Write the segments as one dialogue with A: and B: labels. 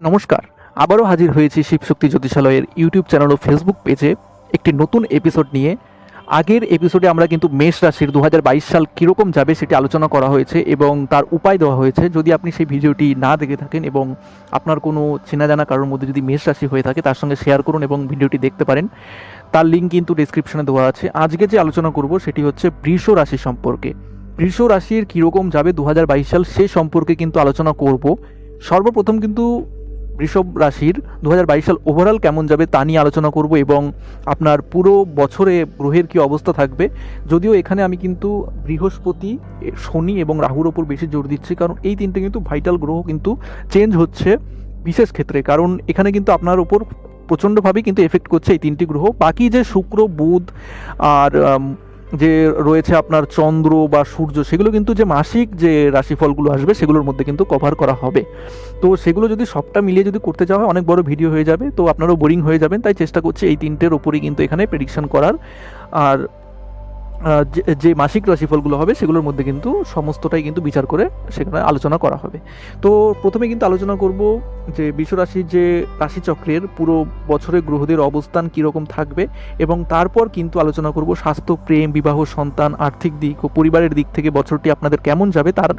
A: নমস্কার। আবারও হাজির হয়েছি শিবশক্তি জ্যোতিষালয়ের ইউটিউব চ্যানেল ও ফেসবুক পেজে একটি নতুন এপিসোড নিয়ে। আগের এপিসোডে আমরা কিন্তু মেষ রাশির দু হাজার বাইশ সাল কীরকম যাবে সেটি আলোচনা করা হয়েছে এবং তার উপায় দেওয়া হয়েছে। যদি আপনি সেই ভিডিওটি না দেখে থাকেন এবং আপনার কোনো চেনা জানা কারোর মধ্যে যদি মেষ রাশি হয়ে থাকে, তার সঙ্গে শেয়ার করুন এবং ভিডিওটি দেখতে পারেন। তার লিঙ্ক কিন্তু ডিসক্রিপশনে দেওয়া আছে। আজকে যে আলোচনা করব সেটি হচ্ছে বৃষ রাশি সম্পর্কে। বৃষ রাশির কীরকম যাবে দু হাজার বাইশ সাল সে সম্পর্কে কিন্তু আলোচনা করব। সর্বপ্রথম কিন্তু বৃষভ রাশির দু হাজার বাইশ সাল ওভারঅল কেমন যাবে তা নিয়ে আলোচনা করব এবং আপনার পুরো বছরে গ্রহের কি অবস্থা থাকবে। যদিও এখানে আমি কিন্তু বৃহস্পতি, শনি এবং রাহুর ওপর বেশি জোর দিচ্ছি, কারণ এই তিনটে কিন্তু ভাইটাল গ্রহ কিন্তু চেঞ্জ হচ্ছে বিশেষ ক্ষেত্রে। কারণ এখানে কিন্তু আপনার ওপর প্রচণ্ডভাবে কিন্তু এফেক্ট করছে এই তিনটি গ্রহ। বাকি যে শুক্র, বুধ আর যে রয়েছে আপনার চন্দ্র বা সূর্য, সেগুলো কিন্তু যে মাসিক যে রাশিফলগুলো আসবে, সেগুলোর মধ্যে কিন্তু কভার করা হবে। তো সেগুলো যদি সবটা মিলিয়ে যদি করতে যাওয়া হয়, অনেক বড় ভিডিও হয়ে যাবে। তো আপনারাও বোরিং হয়ে যাবেন। তাই চেষ্টা করছি এই তিনটের ওপরই কিন্তু এখানে প্রেডিকশন করার। আর যে- মাসিক রাশিফলগুলো হবে সেগুলোর মধ্যে কিন্তু সমস্তটাই কিন্তু বিচার করে সেখানে আলোচনা করা হবে। তো প্রথমে কিন্তু আলোচনা করব যে বিশ্বরাশির যে রাশিচক্রের পুরো বছরে গ্রহদের অবস্থান কীরকম থাকবে এবং তারপর কিন্তু আলোচনা করব স্বাস্থ্য, প্রেম, বিবাহ, সন্তান, আর্থিক দিক ও পরিবারের দিক থেকে বছরটি আপনাদের কেমন যাবে, তার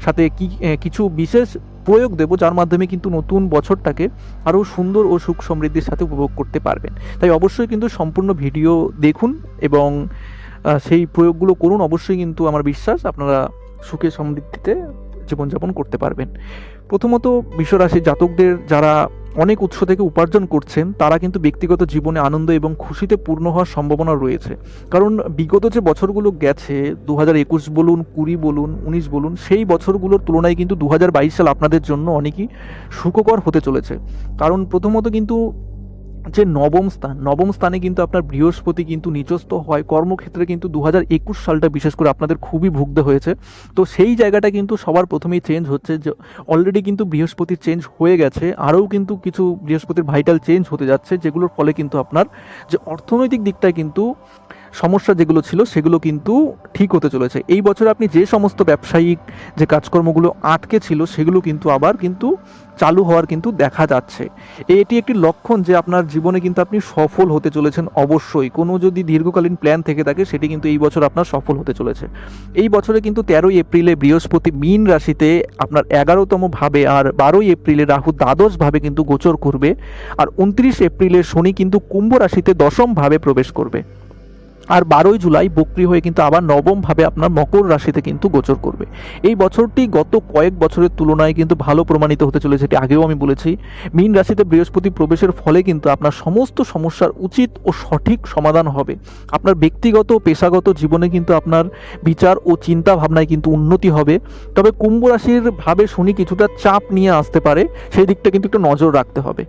A: সাথে কি কিছু বিশেষ প্রয়োগ দেব যার মাধ্যমে কিন্তু নতুন বছরটাকে আরও সুন্দর ও সুখ সমৃদ্ধির সাথে উপভোগ করতে পারবেন। তাই অবশ্যই কিন্তু সম্পূর্ণ ভিডিও দেখুন এবং সেই প্রয়োগগুলো করুন, অবশ্যই কিন্তু আমার বিশ্বাস আপনারা সুখে সমৃদ্ধিতে জীবনযাপন করতে পারবেন। প্রথমত বিশ্বরাশির জাতকদের যারা অনেক উৎস থেকে উপার্জন করছেন, তারা কিন্তু ব্যক্তিগত জীবনে আনন্দ এবং খুশিতে পূর্ণ হওয়ার সম্ভাবনা রয়েছে। কারণ বিগত যে বছরগুলো গেছে দু একুশ বলুন, কুড়ি বলুন, উনিশ বলুন, সেই বছরগুলোর তুলনায় কিন্তু দু হাজার বাইশ সাল আপনাদের জন্য অনেকই সুখকর হতে চলেছে। কারণ প্রথমত কিন্তু যে নবম স্থান, নবম স্থানে কিন্তু আপনার বৃহস্পতি কিন্তু নিচস্থ হয়। কর্মক্ষেত্রে কিন্তু দু সালটা বিশেষ করে আপনাদের খুবই ভুগতে হয়েছে। তো সেই জায়গাটা কিন্তু সবার প্রথমেই চেঞ্জ হচ্ছে যে অলরেডি কিন্তু বৃহস্পতির চেঞ্জ হয়ে গেছে। আরও কিন্তু কিছু বৃহস্পতির ভাইটাল চেঞ্জ হতে যাচ্ছে, যেগুলোর ফলে কিন্তু আপনার যে অর্থনৈতিক দিকটা কিন্তু সমস্যা যেগুলো ছিল সেগুলো কিন্তু ঠিক হতে চলেছে। এই বছর আপনি যে সমস্ত ব্যবসায়িক যে কাজকর্মগুলো আটকে ছিল সেগুলো কিন্তু আবার কিন্তু চালু হওয়ার কিন্তু দেখা যাচ্ছে। এটি একটি লক্ষণ যে আপনার জীবনে কিন্তু আপনি সফল হতে চলেছেন অবশ্যই। কোনো যদি দীর্ঘকালীন প্ল্যান থেকে থাকে সেটি কিন্তু এই বছর আপনার সফল হতে চলেছে। এই বছরে কিন্তু তেরোই এপ্রিলে বৃহস্পতি মীন রাশিতে আপনার এগারোতম ভাবে আর বারোই এপ্রিলে রাহু দ্বাদশ ভাবে কিন্তু গোচর করবে। আর উনত্রিশ এপ্রিলে শনি কিন্তু কুম্ভ রাশিতে দশম ভাবে প্রবেশ করবে। আর বারোই জুলাই বক্রি হয়ে কিন্তু আবার নবম ভাবে আপনার মকর রাশিতে কিন্তু গোচর করবে। এই বছরটি গত কয়েক বছরের তুলনায় কিন্তু ভালো প্রমাণিত হতে চলেছে এটি আগেও আমি বলেছি। মীন রাশিতে বৃহস্পতি প্রবেশের ফলে কিন্তু আপনার সমস্ত সমস্যার উচিত ও সঠিক সমাধান হবে। আপনার ব্যক্তিগত পেশাগত জীবনে কিন্তু আপনার বিচার ও চিন্তা ভাবনায় কিন্তু উন্নতি হবে। তবে কুম্ভ রাশির ভাবে শনি কিছুটা চাপ নিয়ে আসতে পারে, সেই দিকটা কিন্তু একটু নজর রাখতে হবে।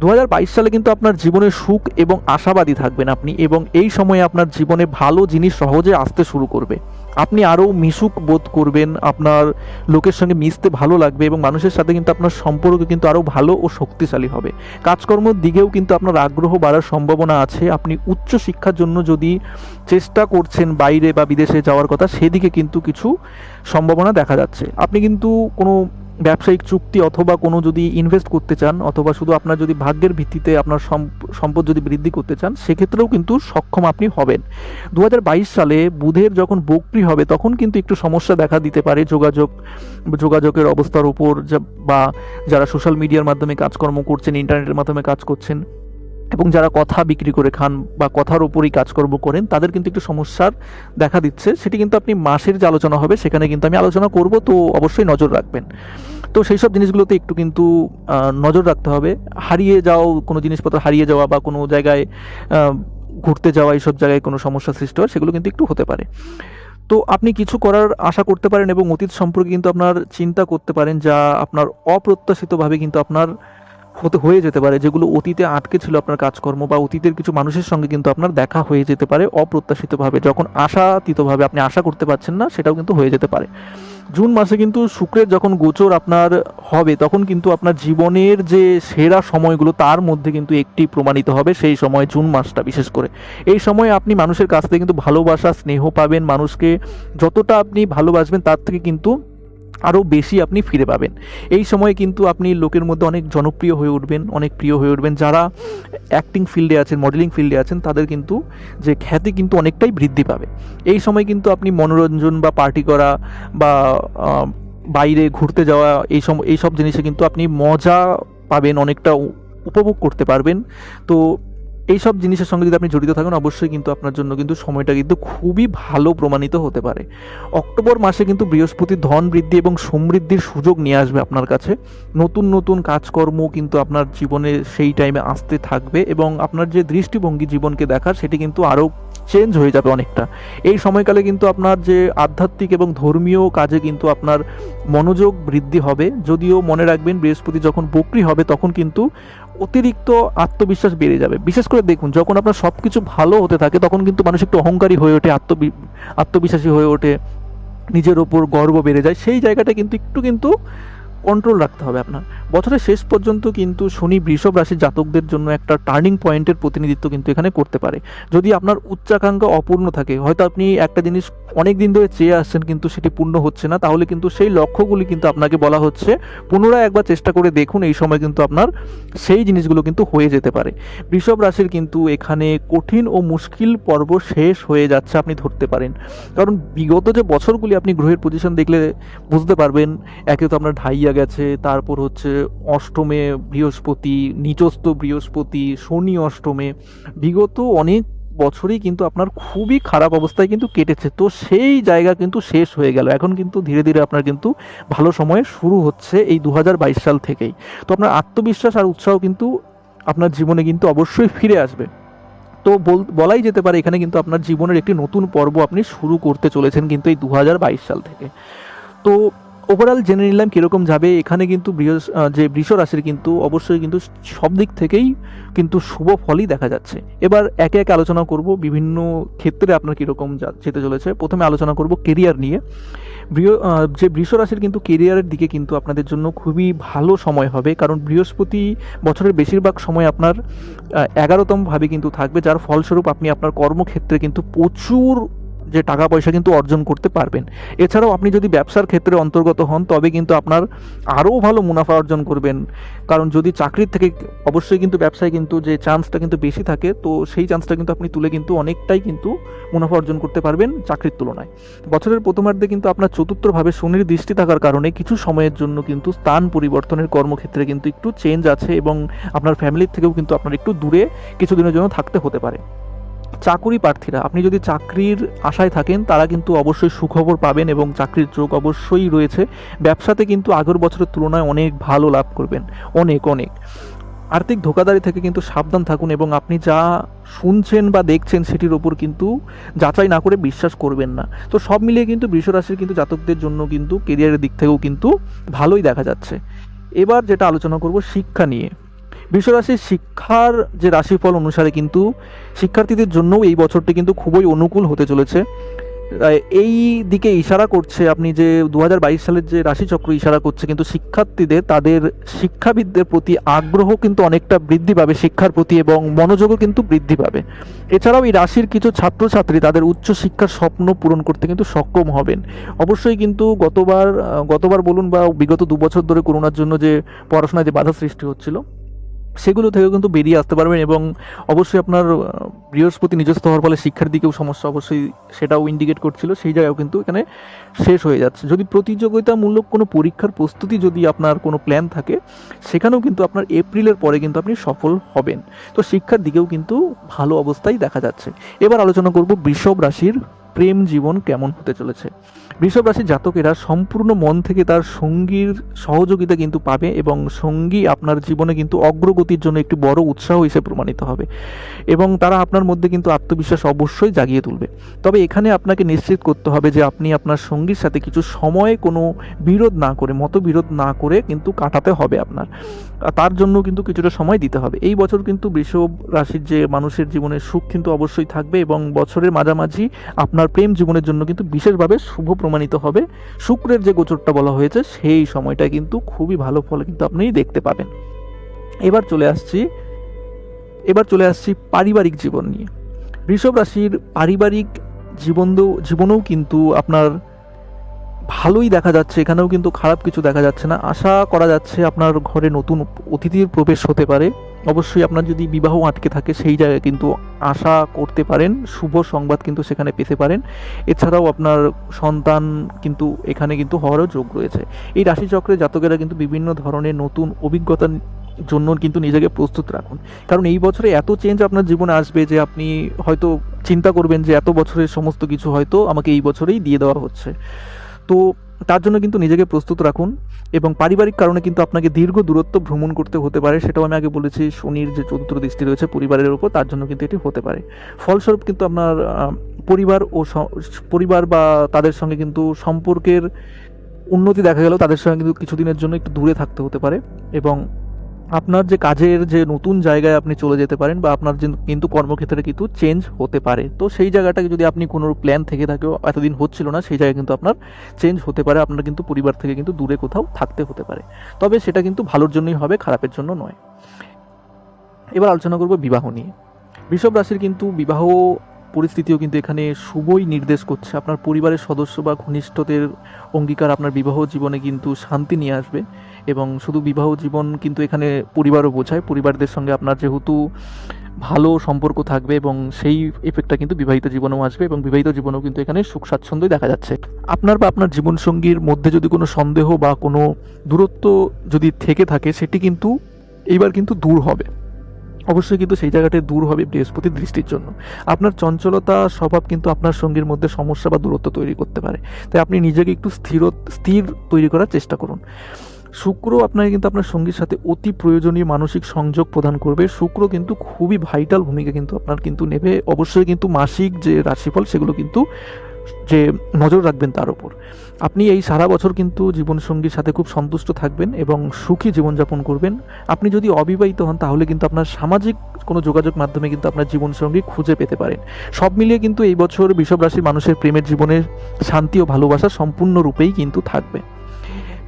A: দু হাজার বাইশ সালে কিন্তু আপনার জীবনে সুখ এবং আশাবাদী থাকবেন আপনি এবং এই সময়ে আপনার জীবনে ভালো জিনিস সহজে আসতে শুরু করবে। আপনি আরও মিশুক বোধ করবেন, আপনার লোকের সঙ্গে মিশতে ভালো লাগবে এবং মানুষের সাথে কিন্তু আপনার সম্পর্ক কিন্তু আরও ভালো ও শক্তিশালী হবে। কাজকর্মের দিকেও কিন্তু আপনার আগ্রহ বাড়ার সম্ভাবনা আছে। আপনি উচ্চ শিক্ষার জন্য যদি চেষ্টা করছেন বাইরে বা বিদেশে যাওয়ার কথা, সেদিকে কিন্তু কিছু সম্ভাবনা দেখা যাচ্ছে। আপনি কিন্তু কোনো ব্যবসায়িক চুক্তি অথবা কোনো যদি ইনভেস্ট করতে চান, অথবা শুধু আপনার যদি ভাগ্যের ভিত্তিতে আপনার সম্প- সম্পদ যদি বৃদ্ধি করতে চান, সেক্ষেত্রেও কিন্তু সক্ষম আপনি হবেন। দু হাজার বাইশ সালে বুধের যখন বক্রি হবে, তখন কিন্তু একটু সমস্যা দেখা দিতে পারে। যোগাযোগ, যোগাযোগের অবস্থার উপর বা যারা সোশ্যাল মিডিয়ার মাধ্যমে কাজকর্ম করছেন ইন্টারনেটের মাধ্যমে কাজ করছেন এবং যারা কথা বিক্রি করে খান বা কথার উপরই কাজকর্ম করেন, তাদের কিন্তু একটু সমস্যার দেখা দিচ্ছে। সেটি কিন্তু আপনি মাসের যে আলোচনা হবে, সেখানে কিন্তু আমি আলোচনা করব, তো অবশ্যই নজর রাখবেন। তো সেই সব জিনিসগুলোতে একটু কিন্তু নজর রাখতে হবে। হারিয়ে যাও, কোনো জিনিসপত্র হারিয়ে যাওয়া বা কোনো জায়গায় ঘুরতে যাওয়া, এইসব জায়গায় কোনো সমস্যা সৃষ্টি হয়, সেগুলো কিন্তু একটু হতে পারে। তো আপনি কিছু করার আশা করতে পারেন এবং অতীত সম্পর্কে কিন্তু আপনার চিন্তা করতে পারেন, যা আপনার অপ্রত্যাশিতভাবে কিন্তু আপনার হতে হয়ে যেতে পারে, যেগুলো অতীতে আটকে ছিল আপনার কাজকর্ম বা অতীতের কিছু মানুষের সঙ্গে কিন্তু আপনার দেখা হয়ে যেতে পারে অপ্রত্যাশিতভাবে। যখন আশাতীতভাবে আপনি আশা করতে পারছেন না, সেটাও কিন্তু হয়ে যেতে পারে। জুন মাসে কিন্তু শুক্রের যখন গোচর আপনার হবে, তখন কিন্তু আপনার জীবনের যে সেরা সময়গুলো, তার মধ্যে কিন্তু একটি প্রমাণিত হবে, সেই সময় জুন মাসটা বিশেষ করে। এই সময় আপনি মানুষের কাছ থেকে কিন্তু ভালোবাসা, স্নেহ পাবেন। মানুষকে যতটা আপনি ভালোবাসবেন, তার থেকে কিন্তু আরও বেশি আপনি ফিরে পাবেন। এই সময়ে কিন্তু আপনি লোকের মধ্যে অনেক জনপ্রিয় হয়ে উঠবেন, অনেক প্রিয় হয়ে উঠবেন। যারা অ্যাক্টিং ফিল্ডে আছেন মডেলিং ফিল্ডে আছেন, তাদের কিন্তু যে খ্যাতি কিন্তু অনেকটাই বৃদ্ধি পাবে। এই সময় কিন্তু আপনি মনোরঞ্জন বা পার্টি করা বা বাইরে ঘুরতে যাওয়া, এই সব এই সব জিনিসে কিন্তু আপনি মজা পাবেন, অনেকটা উপভোগ করতে পারবেন। তো এই সব জিনিসের সঙ্গে যদি আপনি জড়িত থাকেন, অবশ্যই কিন্তু আপনার জন্য কিন্তু সময়টা কিন্তু খুবই ভালো প্রমাণিত হতে পারে। অক্টোবর মাসে কিন্তু বৃহস্পতি ধন বৃদ্ধি এবং সমৃদ্ধির সুযোগ নিয়ে আসবে আপনার কাছে। নতুন নতুন কাজকর্ম কিন্তু আপনার জীবনে সেই টাইমে আসতে থাকবে এবং আপনার যে দৃষ্টিভঙ্গি জীবনকে দেখার, সেটি কিন্তু আরও চেঞ্জ হয়ে যাবে অনেকটা। এই সময়কালে কিন্তু আপনার যে আধ্যাত্মিক এবং ধর্মীয় কাজে কিন্তু আপনার মনোযোগ বৃদ্ধি হবে। যদিও মনে রাখবেন, বৃহস্পতি যখন বকরি হবে, তখন কিন্তু অতিরিক্ত আত্মবিশ্বাস বেড়ে যাবে। বিশেষ করে দেখুন, যখন আপনার সব কিছু ভালো হতে থাকে, তখন কিন্তু মানুষ একটু অহংকারী হয়ে ওঠে, আত্মবি, আত্মবিশ্বাসী হয়ে ওঠে, নিজের ওপর গর্ব বেড়ে যায়। সেই জায়গাটা কিন্তু একটু কিন্তু কন্ট্রোল রাখতে হবে আপনার। বছরের শেষ পর্যন্ত কিন্তু শনি বৃষভ রাশির জাতকদের জন্য একটা টার্নিং পয়েন্টের প্রতিনিধিত্ব কিন্তু এখানে করতে পারে। যদি আপনার উচ্চাকাঙ্ক্ষা অপূর্ণ থাকে, হয়তো আপনি একটা জিনিস অনেক দিন ধরে চেয়ে আসছেন কিন্তু সেটি পূর্ণ হচ্ছে না, তাহলে কিন্তু সেই লক্ষ্যগুলি কিন্তু আপনাকে বলা হচ্ছে। পুনরায় একবার চেষ্টা করে দেখুন, এই সময় কিন্তু আপনার সেই জিনিসগুলো কিন্তু হয়ে যেতে পারে। বৃষভ রাশির কিন্তু এখানে কঠিন ও মুশকিল পর্ব শেষ হয়ে যাচ্ছে আপনি ধরতে পারেন। কারণ বিগত যে বছরগুলি আপনি গ্রহের পজিশন দেখলে বুঝতে পারবেন, একে তো আপনার ঢাইয়া গেছে, তারপর হচ্ছে অষ্টমে বৃহস্পতি নিচস্থ বৃহস্পতি, শনি অষ্টমে। বিগত অনেক বছরই কিন্তু আপনার খুবই খারাপ অবস্থায় কিন্তু কেটেছে। তো সেই জায়গা কিন্তু শেষ হয়ে গেল। এখন কিন্তু ধীরে ধীরে আপনার কিন্তু ভালো সময় শুরু হচ্ছে এই দু হাজার বাইশ সাল থেকেই। তো আপনার আত্মবিশ্বাস আর উৎসাহ কিন্তু আপনার জীবনে কিন্তু অবশ্যই ফিরে আসবে। তো বল- বলাই যেতে পারে এখানে কিন্তু আপনার জীবনের একটি নতুন পর্ব আপনি শুরু করতে চলেছেন কিন্তু এই দু হাজার বাইশ সাল থেকে। তো ওভারঅল জেনে নিলাম কীরকম যাবে। এখানে কিন্তু যে বৃষ রাশির কিন্তু অবশ্যই কিন্তু সব দিক থেকেই কিন্তু শুভ ফলই দেখা যাচ্ছে। এবার একে একে আলোচনা করব, বিভিন্ন ক্ষেত্রে আপনার কীরকম যেতে চলেছে। প্রথমে আলোচনা করব কেরিয়ার নিয়ে। যে বৃষ রাশির কিন্তু কেরিয়ারের দিকে কিন্তু আপনাদের জন্য খুবই ভালো সময় হবে, কারণ বৃহস্পতি বছরের বেশিরভাগ সময় আপনার এগারোতম ভাবে কিন্তু থাকবে, যার ফলস্বরূপ আপনি আপনার কর্মক্ষেত্রে কিন্তু প্রচুর যে টাকা পয়সা কিন্তু অর্জন করতে পারবেন। এছাড়াও আপনি যদি ব্যবসার ক্ষেত্রে অন্তর্গত হন, তবে কিন্তু আপনার আরও ভালো মুনাফা অর্জন করবেন। কারণ যদি চাকরির থেকে অবশ্যই কিন্তু ব্যবসায় কিন্তু যে চান্সটা কিন্তু বেশি থাকে, তো সেই চান্সটা কিন্তু আপনি তুলে কিন্তু অনেকটাই কিন্তু মুনাফা অর্জন করতে পারবেন চাকরির তুলনায়। বছরের প্রথমার্ধে কিন্তু আপনার চতুর্থভাবে শনির দৃষ্টি থাকার কারণে কিছু সময়ের জন্য কিন্তু স্থান পরিবর্তনের কর্মক্ষেত্রে কিন্তু একটু চেঞ্জ আছে এবং আপনার ফ্যামিলির থেকেও কিন্তু আপনার একটু দূরে কিছুদিনের জন্য থাকতে হতে পারে। চাকুরি প্রার্থীরা, আপনি যদি চাকরির আশায় থাকেন, তারা কিন্তু অবশ্যই সুখবর পাবেন এবং চাকরির যোগ অবশ্যই রয়েছে। ব্যবসাতে কিন্তু আগের বছরের তুলনায় অনেক ভালো লাভ করবেন। অনেক অনেক। আর্থিক ধোকাদারি থেকে কিন্তু সাবধান থাকুন এবং আপনি যা শুনছেন বা দেখছেন সেটির ওপর কিন্তু যাচাই না করে বিশ্বাস করবেন না। তো সব মিলিয়ে কিন্তু বৃষ রাশির কিন্তু জাতকদের জন্য কিন্তু কেরিয়ারের দিক থেকেও কিন্তু ভালোই দেখা যাচ্ছে। এবার যেটা আলোচনা করব শিক্ষা নিয়ে। বৃষরাশির শিক্ষার যে রাশিফল অনুসারে কিন্তু শিক্ষার্থীদের জন্যও এই বছরটি কিন্তু খুবই অনুকূল হতে চলেছে। এই দিকে ইশারা করছে আপনি যে দু হাজার বাইশ সালের যে রাশিচক্র ইশারা করছে কিন্তু শিক্ষার্থীদের, তাদের শিক্ষাবিদদের প্রতি আগ্রহ কিন্তু অনেকটা বৃদ্ধি পাবে, শিক্ষার প্রতি এবং মনোযোগও কিন্তু বৃদ্ধি পাবে। এছাড়াও এই রাশির কিছু ছাত্রছাত্রী তাদের উচ্চ শিক্ষার স্বপ্ন পূরণ করতে কিন্তু সক্ষম হবেন। অবশ্যই কিন্তু গতবার গতবার বলুন বা বিগত দু বছর ধরে করোনার জন্য যে পড়াশোনায় যে বাধা সৃষ্টি হচ্ছিল সেগুলো থেকেও কিন্তু বেরিয়ে আসতে পারবেন এবং অবশ্যই আপনার বৃহস্পতি নিজস্ব হওয়ার ফলে শিক্ষার দিকেও সমস্যা অবশ্যই সেটাও ইন্ডিকেট করছিল, সেই জায়গাও কিন্তু এখানে শেষ হয়ে যাচ্ছে। যদি প্রতিযোগিতামূলক কোনো পরীক্ষার প্রস্তুতি যদি আপনার কোনো প্ল্যান থাকে, সেখানেও কিন্তু আপনার এপ্রিলের পরে কিন্তু আপনি সফল হবেন। তো শিক্ষার দিকেও কিন্তু ভালো অবস্থায় দেখা যাচ্ছে। এবার আলোচনা করব বৃষভ রাশির প্রেম জীবন কেমন হতে চলেছে। বৃষভ রাশির জাতকেরা সম্পূর্ণ মন থেকে তার সঙ্গীর সহযোগিতা কিন্তু পাবে এবং সঙ্গী আপনার জীবনে কিন্তু অগ্রগতির জন্য একটি বড় উৎসাহ হিসেবে প্রমাণিত হবে এবং তারা আপনার মধ্যে কিন্তু আত্মবিশ্বাস অবশ্যই জাগিয়ে তুলবে। তবে এখানে আপনাকে নিশ্চিত করতে হবে যে আপনি আপনার সঙ্গীর সাথে কিছু সময় কোনো বিরোধ না করে, মতবিরোধ না করে কিন্তু কাটাতে হবে আপনার। তার জন্য কিন্তু কিছুটা সময় দিতে হবে। এই বছর কিন্তু বৃষভ রাশির যে মানুষের জীবনে সুখ কিন্তু অবশ্যই থাকবে এবং বছরের মাঝামাঝি আপনার প্রেম জীবনের জন্য কিন্তু বিশেষভাবে শুভ প্রমাণিত হবে। শুক্রের যে গোচরটা বলা হয়েছে, সেই সময়টা কিন্তু খুবই ভালো ফল কিন্তু আপনি দেখতে পাবেন। এবার চলে আসছি, এবার চলে আসছি পারিবারিক জীবন নিয়ে। বৃষভ রাশির পারিবারিক জীবন জীবনেও কিন্তু আপনার ভালোই দেখা যাচ্ছে, এখানেও কিন্তু খারাপ কিছু দেখা যাচ্ছে না। আশা করা যাচ্ছে আপনার ঘরে নতুন অতিথির প্রবেশ হতে পারে। অবশ্যই আপনার যদি বিবাহ আটকে থাকে, সেই জায়গায় কিন্তু আশা করতে পারেন, শুভ সংবাদ কিন্তু সেখানে পেতে পারেন। এছাড়াও আপনার সন্তান কিন্তু এখানে কিন্তু হওয়ারও যোগ রয়েছে। এই রাশিচক্রে জাতকেরা কিন্তু বিভিন্ন ধরনের নতুন অভিজ্ঞতার জন্য কিন্তু নিজেকে প্রস্তুত রাখুন। কারণ এই বছরে এত চেঞ্জ আপনার জীবনে আসবে যে আপনি হয়তো চিন্তা করবেন যে এত বছরের সমস্ত কিছু হয়তো আমাকে এই বছরেই দিয়ে দেওয়া হচ্ছে। তো তার জন্য কিন্তু নিজেকে প্রস্তুত রাখুন এবং পারিবারিক কারণে কিন্তু আপনাকে দীর্ঘ দূরত্ব ভ্রমণ করতে হতে পারে, সেটাও আমি আগে বলেছি, শনির যে চতুর্থ দৃষ্টি রয়েছে পরিবারের ওপর তার জন্য কিন্তু এটি হতে পারে। ফলস্বরূপ কিন্তু আপনার পরিবার ও পরিবার বা তাদের সঙ্গে কিন্তু সম্পর্কের উন্নতি দেখা গেল তাদের সঙ্গে কিন্তু কিছুদিনের জন্য একটু দূরে থাকতে হতে পারে এবং আপনার যে কাজের যে নতুন জায়গায় আপনি চলে যেতে পারেন বা আপনার যে কিন্তু কর্মক্ষেত্রে কিন্তু চেঞ্জ হতে পারে। তো সেই জায়গাটাকে যদি আপনি কোনো প্ল্যান থেকে থাকেও, এতদিন হচ্ছিল না, সেই জায়গায় কিন্তু আপনার চেঞ্জ হতে পারে, আপনার কিন্তু পরিবার থেকে কিন্তু দূরে কোথাও থাকতে হতে পারে। তবে সেটা কিন্তু ভালোর জন্যই হবে, খারাপের জন্য নয়। এবার আলোচনা করব বিবাহ নিয়ে। বৃষভ রাশির কিন্তু বিবাহ পরিস্থিতিও কিন্তু এখানে শুভই নির্দেশ করছে। আপনার পরিবারের সদস্য বা ঘনিষ্ঠদের অঙ্গীকার আপনার বিবাহ জীবনে কিন্তু শান্তি নিয়ে আসবে এবং শুধু বিবাহ জীবন কিন্তু এখানে পরিবারও বোঝায়। পরিবারদের সঙ্গে আপনার যেহেতু ভালো সম্পর্ক থাকবে এবং সেই এফেক্টটা কিন্তু বিবাহিত জীবনেও আসবে এবং বিবাহিত জীবনেও কিন্তু এখানে সুখ স্বাচ্ছন্দ্যই দেখা যাচ্ছে। আপনার বা আপনার জীবনসঙ্গীর মধ্যে যদি কোনো সন্দেহ বা কোনো দূরত্ব যদি থেকে থাকে, সেটি কিন্তু এইবার কিন্তু দূর হবে। অবশ্যই কিন্তু সেই জায়গাটায় দূর হবে বৃহস্পতির দৃষ্টির জন্য। আপনার চঞ্চলতা, স্বভাব কিন্তু আপনার সঙ্গীর মধ্যে সমস্যা বা দূরত্ব তৈরি করতে পারে। তাই আপনি নিজেকে একটু স্থির স্থির তৈরি করার চেষ্টা করুন। শুক্র আপনাকে কিন্তু আপনার সঙ্গীর সাথে অতি প্রয়োজনীয় মানসিক সংযোগ প্রদান করবে। শুক্র কিন্তু খুবই ভাইটাল ভূমিকা কিন্তু আপনার কিন্তু নেবে। অবশ্যই কিন্তু মাসিক যে রাশিফল, সেগুলো কিন্তু যে নজর রাখবেন তার উপর। আপনি এই সারা বছর কিন্তু জীবনসঙ্গীর সাথে খুব সন্তুষ্ট থাকবেন এবং সুখী জীবনযাপন করবেন। আপনি যদি অবিবাহিত হন, তাহলে কিন্তু আপনার সামাজিক কোনো যোগাযোগ মাধ্যমে কিন্তু আপনার জীবনসঙ্গী খুঁজে পেতে পারেন। সব মিলিয়ে কিন্তু এই বছর বিষব রাশির মানুষের প্রেমের জীবনের শান্তি ও ভালোবাসা সম্পূর্ণরূপেই কিন্তু থাকবে।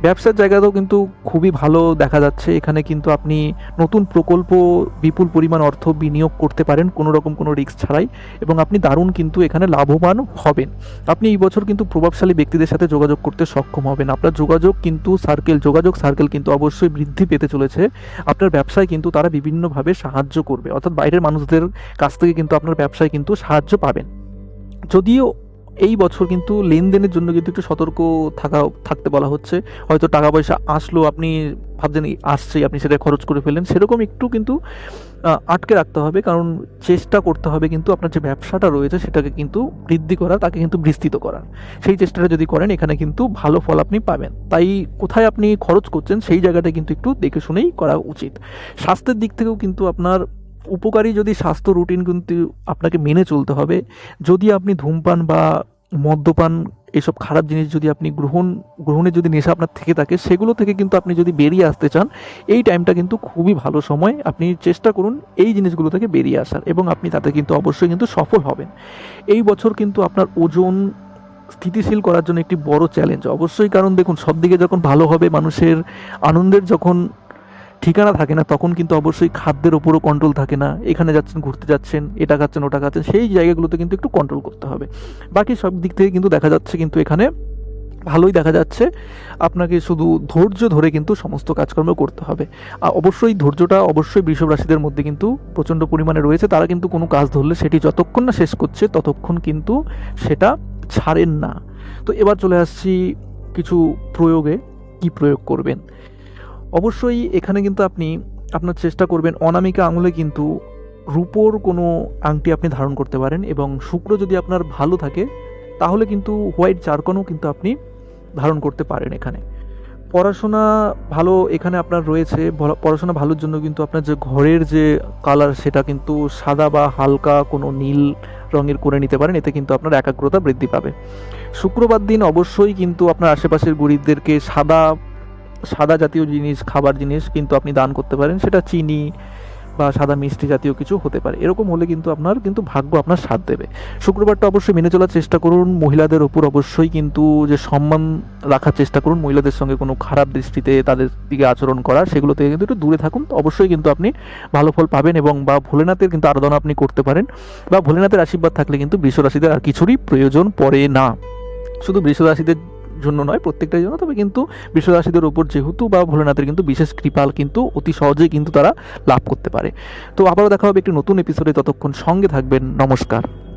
A: ব্যবসার জায়গাতেও কিন্তু খুবই ভালো দেখা যাচ্ছে। এখানে কিন্তু আপনি নতুন প্রকল্প, বিপুল পরিমাণ অর্থ বিনিয়োগ করতে পারেন কোনো রকম কোনো রিস্ক ছাড়াই এবং আপনি দারুণ কিন্তু এখানে লাভবান হবেন। আপনি এই বছর কিন্তু প্রভাবশালী ব্যক্তিদের সাথে যোগাযোগ করতে সক্ষম হবেন। আপনার যোগাযোগ কিন্তু সার্কেল যোগাযোগ সার্কেল কিন্তু অবশ্যই বৃদ্ধি পেতে চলেছে। আপনার ব্যবসায় কিন্তু তারা বিভিন্নভাবে সাহায্য করবে। অর্থাৎ বাইরের মানুষদের কাছ থেকে কিন্তু আপনার ব্যবসায় কিন্তু সাহায্য পাবেন। যদিও এই বছর কিন্তু লেনদেনের জন্য কিন্তু একটু সতর্ক থাকা, থাকতে বলা হচ্ছে। হয়তো টাকা পয়সা আসলো, আপনি ভাবছেন আসছে আপনি সেটা খরচ করে ফেলেন সেরকম একটু কিন্তু আটকে রাখতে হবে। কারণ চেষ্টা করতে হবে কিন্তু আপনার যে ব্যবসাটা রয়েছে, সেটাকে কিন্তু বৃদ্ধি করা, তাকে কিন্তু বিস্তৃত করার সেই চেষ্টাটা যদি করেন, এখানে কিন্তু ভালো ফল আপনি পাবেন। তাই কোথায় আপনি খরচ করছেন, সেই জায়গাটা কিন্তু একটু দেখে শুনেই করা উচিত। স্বাস্থ্যের দিক থেকেও কিন্তু আপনার উপকারী যদি স্বাস্থ্য রুটিন কিন্তু আপনাকে মেনে চলতে হবে। যদি আপনি ধূমপান বা মদ্যপান এসব খারাপ জিনিস যদি আপনি গ্রহণ গ্রহণের যদি নেশা আপনার থেকে থাকে, সেগুলো থেকে কিন্তু আপনি যদি বেরিয়ে আসতে চান, এই টাইমটা কিন্তু খুবই ভালো সময়। আপনি চেষ্টা করুন এই জিনিসগুলো থেকে বেরিয়ে আসার এবং আপনি তাতে কিন্তু অবশ্যই কিন্তু সফল হবেন। এই বছর কিন্তু আপনার ওজন স্থিতিশীল করার জন্য একটি বড় চ্যালেঞ্জ অবশ্যই কারণ দেখুন সব দিকে যখন ভালো হবে, মানুষের আনন্দের যখন ঠিকানা থাকে না, তখন কিন্তু অবশ্যই খাদ্যের ওপরও কন্ট্রোল থাকে না। এখানে যাচ্ছেন, ঘুরতে যাচ্ছেন, এটা খাচ্ছেন, ওটা খাচ্ছেন, সেই জায়গাগুলোতে কিন্তু একটু কন্ট্রোল করতে হবে। বাকি সব দিক থেকে কিন্তু দেখা যাচ্ছে কিন্তু এখানে ভালোই দেখা যাচ্ছে। আপনাকে শুধু ধৈর্য ধরে কিন্তু সমস্ত কাজকর্ম করতে হবে। আর অবশ্যই ধৈর্যটা অবশ্যই বৃষভ রাশিদের মধ্যে কিন্তু প্রচণ্ড পরিমাণে রয়েছে। তারা কিন্তু কোনো কাজ ধরলে সেটি যতক্ষণ না শেষ করছে, ততক্ষণ কিন্তু সেটা ছাড়েন না। তো এবার চলে আসছি কিছু প্রয়োগে, কি প্রয়োগ করবেন? অবশ্যই এখানে কিন্তু আপনি আপনার চেষ্টা করবেন অনামিকা আঙুলে কিন্তু রূপোর কোনো আংটি আপনি ধারণ করতে পারেন এবং শুক্র যদি আপনার ভালো থাকে, তাহলে কিন্তু হোয়াইট চারকনও কিন্তু আপনি ধারণ করতে পারেন এখানে। পড়াশোনা ভালো এখানে আপনার রয়েছে পড়াশোনা ভালোর জন্য কিন্তু আপনার যে ঘরের যে কালার সেটা কিন্তু সাদা বা হালকা কোনো নীল রঙের করে নিতে পারেন, এতে কিন্তু আপনার একাগ্রতা বৃদ্ধি পাবে। শুক্রবার দিন অবশ্যই কিন্তু আপনার আশেপাশের গরিবদেরকে সাদা সাদা জাতীয় জিনিস, খাবার জিনিস কিন্তু আপনি দান করতে পারেন। সেটা চিনি বা সাদা মিষ্টি জাতীয় কিছু হতে পারে। এরকম হলে কিন্তু আপনার কিন্তু ভাগ্য আপনার সাথ দেবে। শুক্রবারটা অবশ্যই মেনে চলার চেষ্টা করুন। মহিলাদের ওপর অবশ্যই কিন্তু যে সম্মান রাখার চেষ্টা করুন। মহিলাদের সঙ্গে কোনো খারাপ দৃষ্টিতে তাদের দিকে আচরণ করা, সেগুলো থেকে কিন্তু একটু দূরে থাকুন। অবশ্যই কিন্তু আপনি ভালো ফল পাবেন এবং বা ভোলেনাথের কিন্তু আরাধনা আপনি করতে পারেন বা ভোলেনাথের আশীর্বাদ থাকলে কিন্তু বৃষ রাশিদের আর কিছুরই প্রয়োজন পড়ে না। শুধু বৃষ রাশিদের জন্য নয় প্রত্যেকটার জন্য। তবে কিন্তু বিশ্বদাসীদের উপর যেহেতু বা ভোলেনাথের কিন্তু বিশেষ কৃপাল কিন্তু অতি সহজেই কিন্তু তারা লাভ করতে পারে। তো আবারও দেখা হবে একটি নতুন এপিসোডে ততক্ষণ সঙ্গে থাকবেন। নমস্কার।